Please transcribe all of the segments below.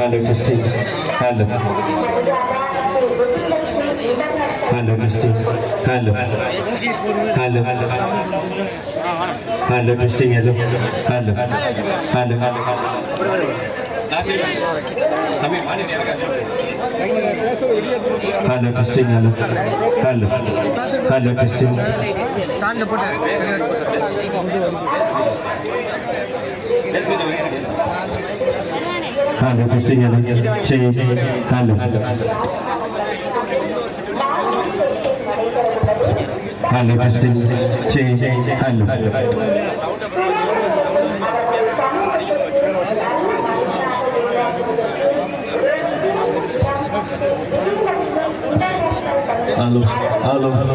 and testing and and testing and and and testing and and and Hello testing, hello, hello, hello testing. Stand up. Halo testing halo. Cek. Halo. Halo testing. Iya, Cek. Iya. Iya, halo. Halo, halo, halo.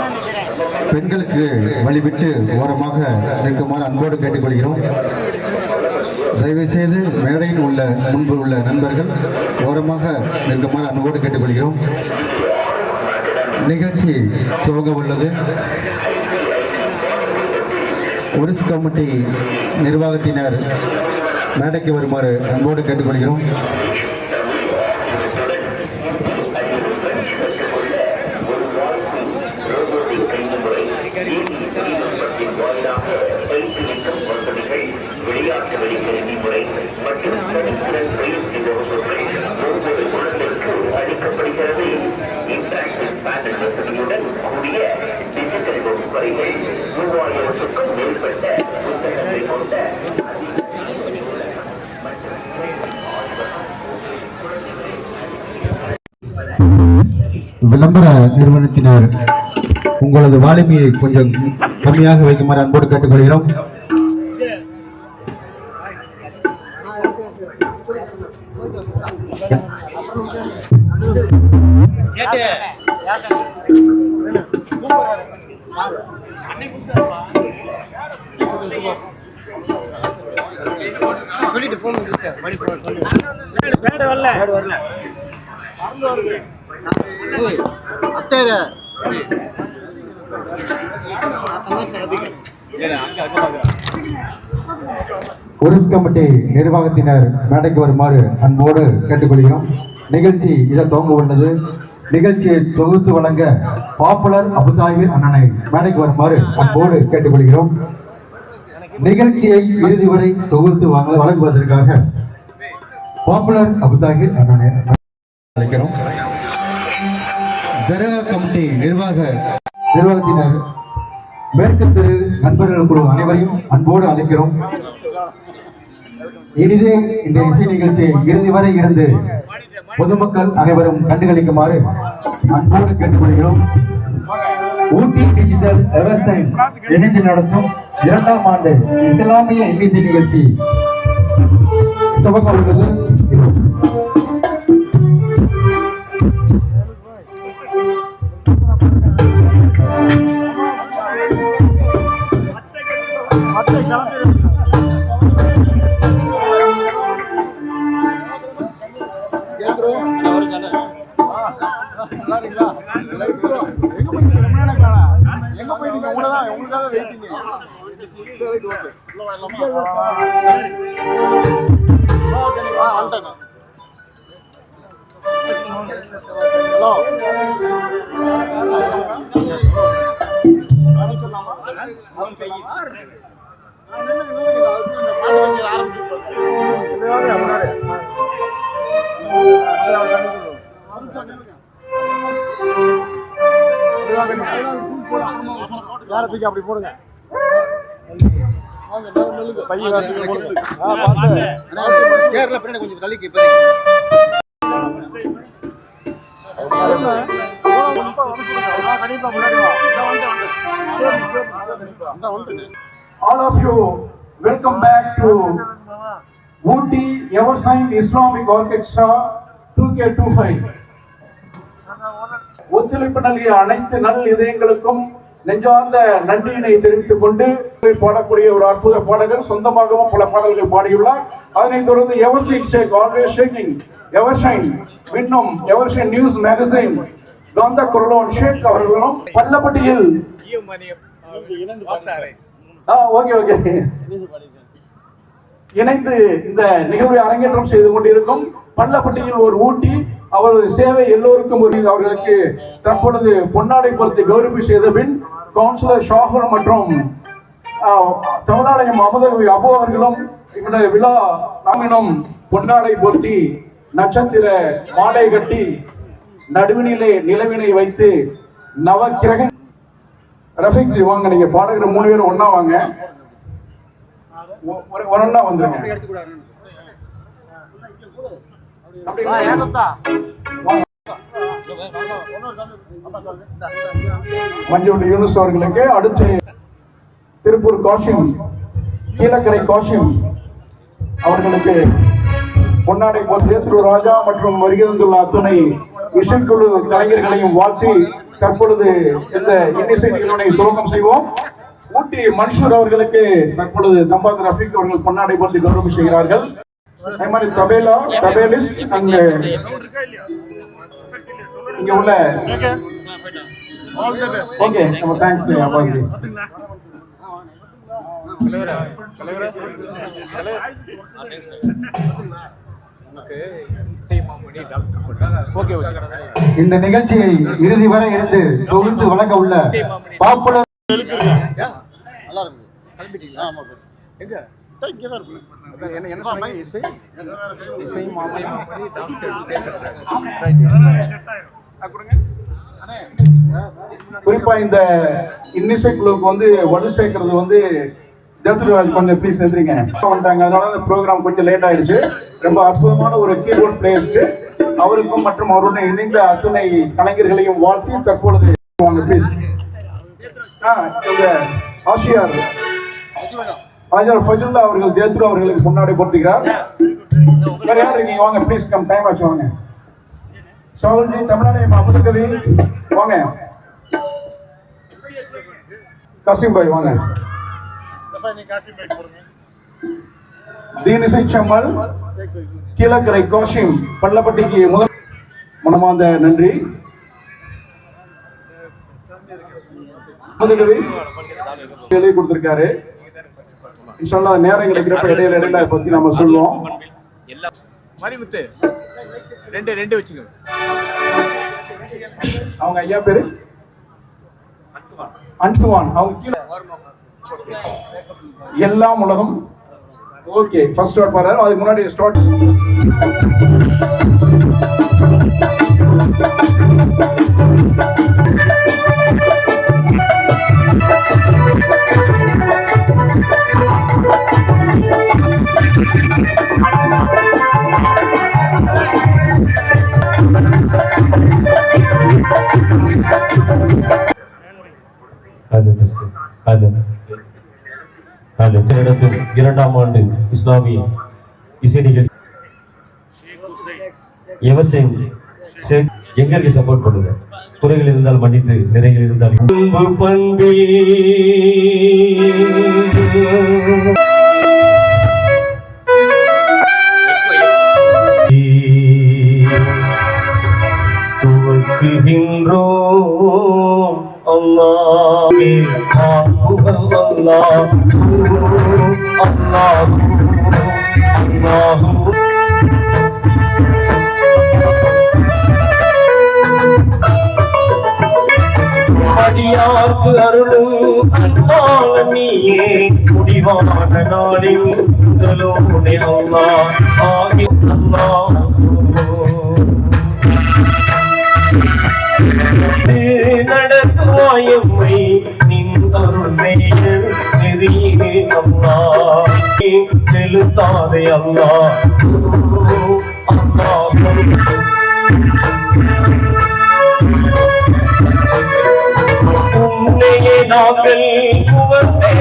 பெண்களுக்கு வழிவிட்டு ஓரமாக நிற்குமாறு அன்போடு கேட்டுக்கொள்கிறோம். தயவு செய்து மேடையில் உள்ள முன்பு உள்ள நண்பர்கள் ஓரமாக நிற்குமாறு அன்போடு கேட்டுக்கொள்கிறோம். நிகழ்ச்சி துவங்க உள்ளது. ஒரிஸ் கமிட்டி நிர்வாகத்தினர் மேடைக்கு வருமாறு அன்போடு கேட்டுக்கொள்கிறோம். ஒவ்வொரு அளிக்கப்படுகிறது இன்டராக்டிவ் பேனல் வசதியுடன் கூடிய டிஜிட்டல் வகுப்பறைகள் மூவாயிரத்துக்கும் மேற்பட்ட புத்தகங்களை கொண்ட விளம்பர நிறுவனத்தினர் உங்களது வாலிமையை கொஞ்சம் கம்மியாக வைக்குமாறு அன்போடு கேட்டுக்கொள்கிறோம். உருஸ் கமிட்டி நிர்வாகத்தினர் மேடைக்கு வருமாறு அன்போடு கேட்டுக்கொள்கிறோம். நிகழ்ச்சி இதை துவங்க உள்ளது. நிகழ்ச்சியை தொகுத்து வழங்க பாப்புலர் அபுதாகிர் அண்ணனை மேடைக்கு வருமாறு அன்போடு கேட்டுக்கொள்கிறோம். நிகழ்ச்சியை இறுதி வரை தொகுத்து வழங்குவதற்காக பாப்புலர் அபுதாகிர் அண்ணனை அழைக்கிறோம். தர்கா கமிட்டி நிர்வாக நிர்வாகத்தினர் மேற்கு திரு நண்பர்கள் குழு அனைவரையும் அன்போடு அழைக்கிறோம். இனிதே இந்த இசை நிகழ்ச்சியை இறுதி வரை இருந்து பொதுமக்கள் அனைவரும் கண்டுகளிக்குமாறு அன்போடு கேட்டுக்கொள்கிறோம். ஊட்டி டிஜிட்டல் விவசாயம் இணைந்து நடத்தும் இரண்டாம் ஆண்டு இஸ்லாமிய இன்னிசை நிகழ்ச்சி துவங்க உள்ளது. ஹலோ யாரை தூக்கி அப்படி போடுங்க? சேர்ல பின்னாடி கொஞ்சம் தள்ளிக்கு இப்போதைக்கு கண்டிப்பா முன்னாடி வா இந்த வந்து all of you welcome back to Ooty evershine Islamic orchestra two K two five ஒத்துழைப்பு நல்கிய அனைத்து நல் இதயங்களுக்கும் நெஞ்சார்ந்த நன்றியினை தெரிவித்துக் கொண்டு பாடக்கூடிய ஒரு அற்புத பாடகர் சொந்தமாகவும் பல பாடல்கள் பாடியுள்ளார். அதனைத் தொடர்ந்து எவர்சைன் ஷேக் ஆல்வேஸ் ஷேக்கிங் எவர்ஷைன் விண்ணும் எவர்ஷைன் நியூஸ் மேகசைன் காந்த குரலோன் ஷேக் அவர்களும் பள்ளப்பட்டியில் ஆ ஓகே ஓகே இணைந்து இந்த நிகழ்வை அரங்கேற்றம் செய்து கொண்டிருக்கும் பள்ளப்பட்டியில் ஒரு ஊட்டி அவரது சேவை எல்லோருக்கும் ஒரு அவர்களுக்கு தற்பொழுது பொன்னாடை பொறுத்து கௌரவி செய்த பின் கவுன்சிலர் ஷாஹர் மற்றும் தமிழாலயம் அமுதவி அபு அவர்களும் இந்த விழா நாமினும் பொன்னாடை பொருத்தி நட்சத்திர மாலை கட்டி நடுவினிலே நிலவினை வைத்து நவக்கிரக ரஃபிக் ஜி வாங்க நீங்க பாடகர் மூணு பேரும் ஒன்னா வாங்க. ஒ- ஒரு வந்துருங்க. மஞ்சள் யூனுஸ் அவர்களுக்கு அடுத்து திருப்பூர் காஷிம் கீழக்கரை காஷிம் அவர்களுக்கு பொன்னாடை போர்த்திய திரு ராஜா மற்றும் வருகை தந்துள்ள அத்துணை இசைக்குழு கலைஞர்களையும் வாழ்த்தி தற்பொழுது இந்த இன்னிசை நிகழ்வினை துவக்கம் செய்வோம். ஊட்டி மன்சூர் அவர்களுக்கு தற்பொழுது தம்பாத் ரஃபீக் அவர்கள் பொன்னாடை போர்த்தி கௌரவம் செய்கிறார்கள். அதே மாதிரி தபேலா தபேலிஸ்ட் அங்க இங்க உள்ள ஓகே நம்ம தேங்க்ஸ் அப்பாஜி இந்த நிகழ்ச்சியை இறுதி வரை இருந்து தொகுத்து வழங்க உள்ள பாப்புலர் நல்லா இருக்கு. ஆமா எங்க? இங்கே தான் இருப்பேன் என்ன என்ன சொன்னீங்க? இசை? இசை மாமணி குறிப்பா இந்த இன்னிசை குழுவுக்கு வந்து வலு சேர்க்கறது வந்து ஜெயத்துராஜ் கொஞ்சம் ப்ளீஸ் எந்திரிங்க வந்துட்டாங்க. அதனால இந்த ப்ரோக்ராம் கொஞ்சம் லேட் ஆயிடுச்சு. ரொம்ப அற்புதமான ஒரு கீபோர்ட் பிளேயர்ஸ்க்கு அவருக்கும் மற்றும் அவருடன் இணைந்த அத்துணை கலைஞர்களையும் வாழ்த்தி தற்பொழுது வாங்க ப்ளீஸ் ஆ இவங்க ஆசியார். ஆசியார் ஃபஜுல்லா அவர்கள் ஜெயத்ரு அவர்களுக்கு முன்னாடி பொறுத்துக்கிறார் வேற யார் இருக்கீங்க? வாங்க ப்ளீஸ் கம் டைம் ஆச்சு வாங்க. சௌல்ஜி தமிழ்நாடு அமுதகவி வாங்க. கசிம் பாய் வாங்க. தீனிசை செம்மல் கீழக்கரை கோஷிம் பள்ளப்பட்டிக்கு முதல். மனமார்ந்த நன்றி. எழுதி கொடுத்திருக்காரு. இன்ஷால்லா நேரம் கிடைக்கிறப்ப இடையில இடையில பத்தி நாம சொல்லுவோம். மணிமுத்து ரெண்டு ரெண்டு வச்சுக்கோ. அவங்க ஐயா பேரு? அன்டுவான் அவங்க கீழே எல்லாம் உலகம். ஓகே ஃபர்ஸ்ட் ஸ்டார்ட் பாரு அதுக்கு முன்னாடி ஸ்டார்ட் திருடத்தில் இரண்டாம் ஆண்டு இஸ்லாமிய இசை நிகழ்ச்சி எவர்சைன் ஷேக் எங்களுக்கு சப்போர்ட் பண்ணுங்க? குறைகள் இருந்தால் மன்னித்து நிறைகள் இருந்தால் பண்பே. அடியார்க்கு அருளும் அன்பான நீயே முடிவான நாளில் முதலோனே அல்லாஹ் ஆகி அல்லாஹ் நடத்துவாயம்மை அருள் நெறியே அம்மா அல்லா ನಿಲ್ಲುತ್ತಾನೆ ಅಲ್ಲ ಉನ್ನೆಯೇ ನಾವೆಲ್ಲುವಂತೆ